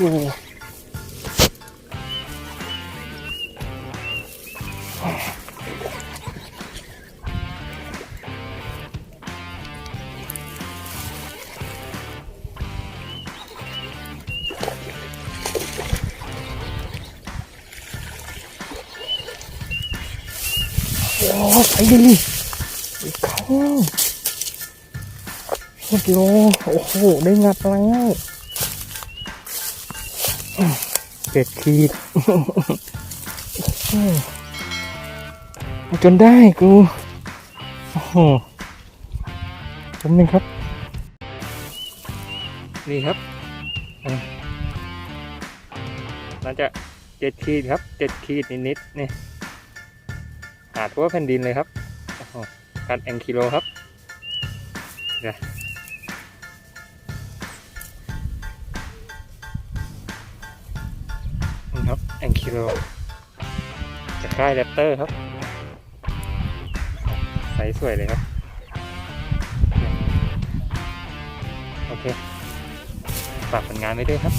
ดูโอ้ไปดิอีกครั้งหกกิโลโอ้โหได้งัดแล้ว เจ็ดขีดจนได้กูโอ้โหผมหนึ่งครับ นี่ครับอะน่าจะเจ็ดขีดครับเจ็ดขีดนิดๆนี่หาทั่วแผ่นดินเลยครับการแองกิโลครับเดี๋ยว ครับแองกิโลจากค่ายแรปเตอร์ครับไซส์สวยเลยครับ โอเคฝากผลงานไว้ด้วยครับ